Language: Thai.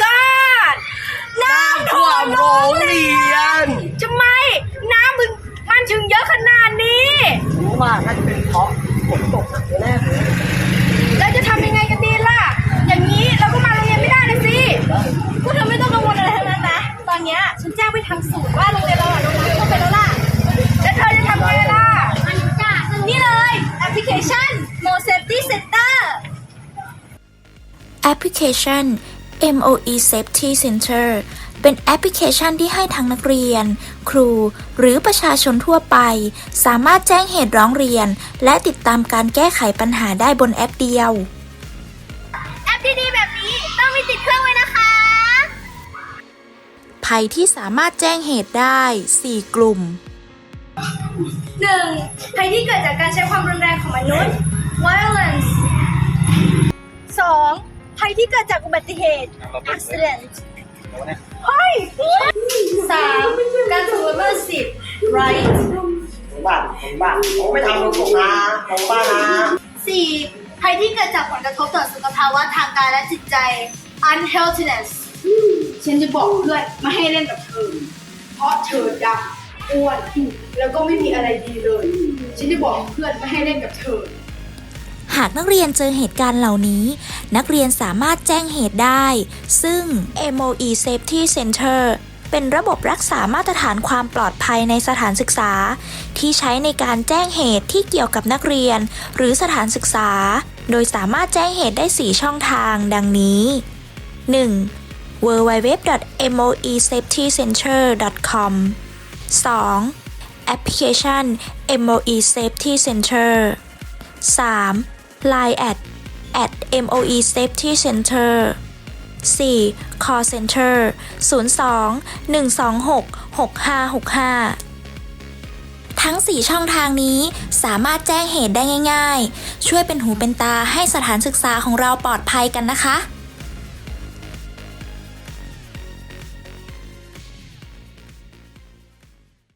god น้ำท่วมโรงเรียนจะไมน้ำมึงมันถึงเยอะขนาดนี้ รู้ว่าน่าจะเป็นเพราะฝนตกแรกเลยแล้วจะทำยังไงกันดีล่ะ อย่างนี้เราก็มาโรงเรียนไม่ได้เลยสิพวกเธอไม่ต้องกังวลอะไรทั้งนั้นนะ ตอนนี้ฉันแจ้งไปทางสูตรว่าโรงเรียนเราอะโรงเรียนต้องไปแล้วล่ะ แล้วเธอจะทำไงล่ะ นี่เลยแอปพลิเคชัน No Safety Center แอปพลิเคชัน MOE Safety Center เป็นแอปพลิเคชันที่ให้ทั้งนักเรียน ครู หรือประชาชนทั่วไป สามารถแจ้งเหตุร้องเรียน และติดตามการแก้ไขปัญหาได้บนแอปเดียว แอปดีๆแบบนี้ต้องมีติดเครื่องไว้นะคะ ภัยที่สามารถแจ้งเหตุได้ 4 กลุ่ม 1. ภัยที่เกิดจากการใช้ความรุนแรงของมนุษย์ violence 2. ภัยที่เกิดจากอุบัติเหตุ accident เฮ้ย 3. การถูกละเมิดสิทธิ์ right ของบ้านของบ้านผมไม่ทำของผมนะของบ้านนะ 4. ภัยที่เกิดจากผลกระทบต่อสุขภาวะทางกายและจิตใจ unhealthiness ฉันจะบอกเพื่อนไม่ให้เล่นกับเธอ เพราะเธอดำอ้วนแล้วก็ไม่มีอะไรดีเลย ฉันจะบอกเพื่อนไม่ให้เล่นกับเธอ หากนักเรียนเจอเหตุการณ์เหล่านี้ นักเรียนสามารถแจ้งเหตุได้ ซึ่ง MOE Safety Center เป็นระบบรักษามาตรฐานความปลอดภัยในสถานศึกษา ที่ใช้ในการแจ้งเหตุที่เกี่ยวกับนักเรียน หรือสถานศึกษา โดยสามารถแจ้งเหตุได้ 4 ช่องทางดังนี้ 1. www.moesafetycenter.com 2. แอปพลิเคชัน MOE Safety Center 3. Line at at MOE Safety Center 4. Call Center 02 126 6565 ทั้ง 4 ช่องทางนี้สามารถแจ้งเหตุได้ง่าย ๆ ช่วยเป็นหูเป็นตาให้สถานศึกษาของเราปลอดภัยกันนะคะ